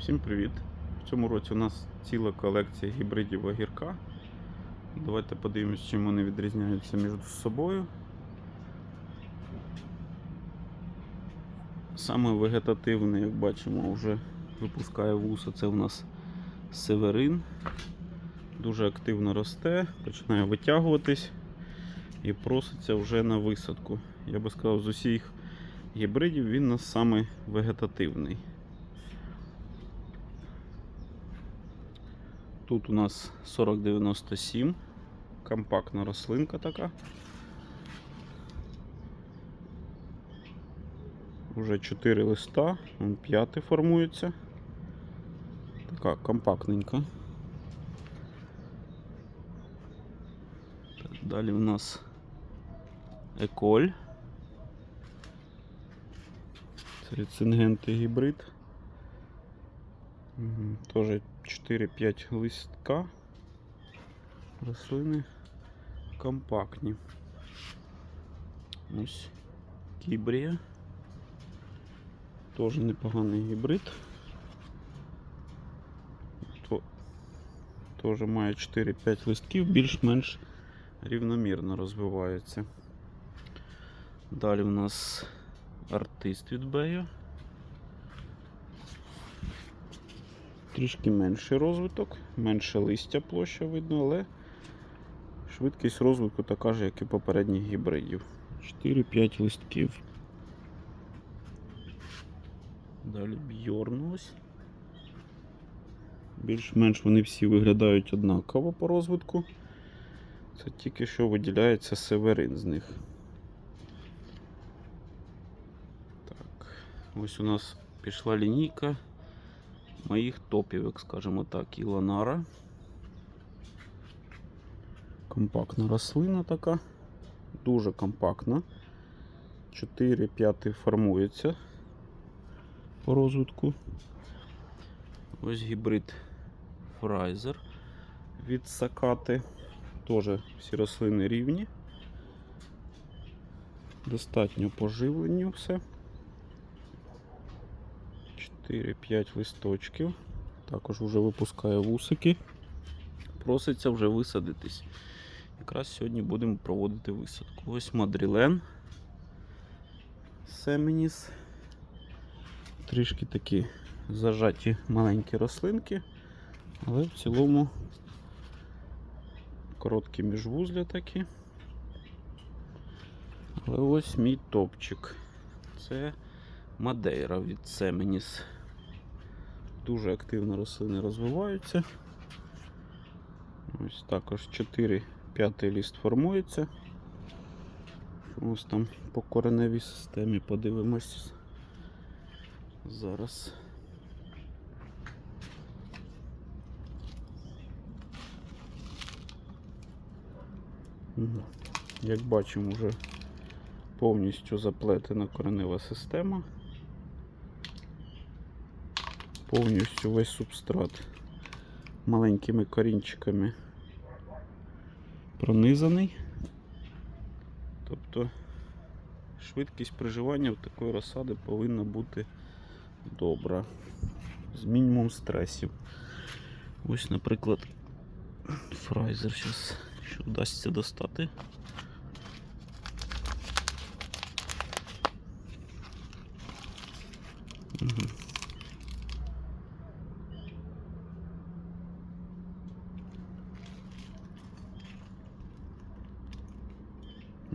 Всім привіт! В цьому році у нас ціла колекція гібридів огірка. Давайте подивимось, чим вони відрізняються між собою. Саме вегетативний, як бачимо, вже випускає вуса. Це у нас северин. Дуже активно росте, починає витягуватись і проситься вже на висадку. Я би сказав, з усіх гібридів він у нас саме вегетативний. Тут у нас 4097, компактна рослинка така. Уже 4 листа, п'ятий формується. Така компактненька. Так, далі у нас Еколь. Це цингентий гібрид. Мгм, Тоже 4-5 листка. Рослини компактні. Ось кібрія. Теж непоганий гібрид. Теж має 4-5 листків, більш-менш рівномірно розвивається. Далі у нас артист від Бею. Трішки менший розвиток, менше листя площа видно, але швидкість розвитку така ж, як і попередніх гібридів. 4-5 листків. Далі бьорн ось. Більш-менш вони всі виглядають однаково по розвитку. Це тільки що виділяється северин з них. Так, ось у нас пішла лінійка моїх топів, як скажемо так, Ілонара. Компактна рослина така, дуже компактна. 4-5 формується по розвитку. Ось гібрид Фрайзер від Сакати. Теж всі рослини рівні. Достатньо поживленню все. 4-5 листочків. Також вже випускає вусики. Проситься вже висадитись. Якраз сьогодні будемо проводити висадку. Ось Мадрілен. Семеніс. Трішки такі зажаті маленькі рослинки, але в цілому короткі міжвузля такі. Але ось мій топчик. Це Мадейра від Семеніс. Дуже активно рослини розвиваються. Ось також 4 п'ятий ліст формується. Ось там по кореневій системі подивимось зараз. Як бачимо, вже повністю заплетена коренева система. Повністю весь субстрат маленькими корінчиками пронизаний. Тобто швидкість приживання в такої розсади повинна бути добра. З мінімум стресів. Ось, наприклад, фрайзер зараз що вдасться достати. Угу.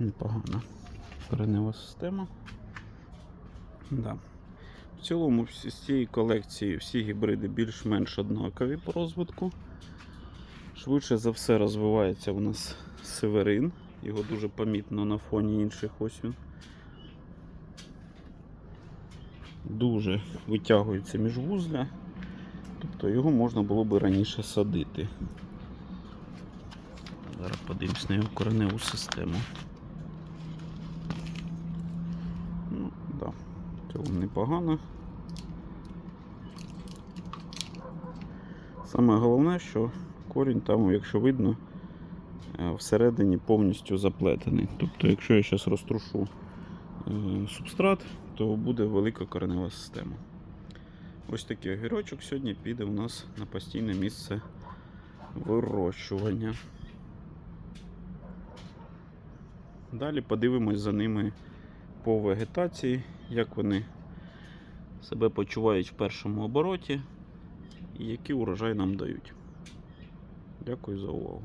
Непогана коренева система. Да. В цілому з цієї колекції всі гібриди більш-менш однакові по розвитку. Швидше за все розвивається у нас северин. Його дуже помітно на фоні інших ось. Дуже витягується міжвузля. Тобто його можна було би раніше садити. Зараз подивимось на його кореневу систему. Да, цього непогано. Саме головне, що корінь там, якщо видно, е, всередині повністю заплетений. Тобто, якщо я зараз розтрушу е, субстрат, то буде велика коренева система. ось такий огірочок сьогодні піде у нас на постійне місце вирощування. Далі подивимось за ними по вегетації, як вони себе почувають в першому обороті і який урожай нам дають. Дякую за увагу.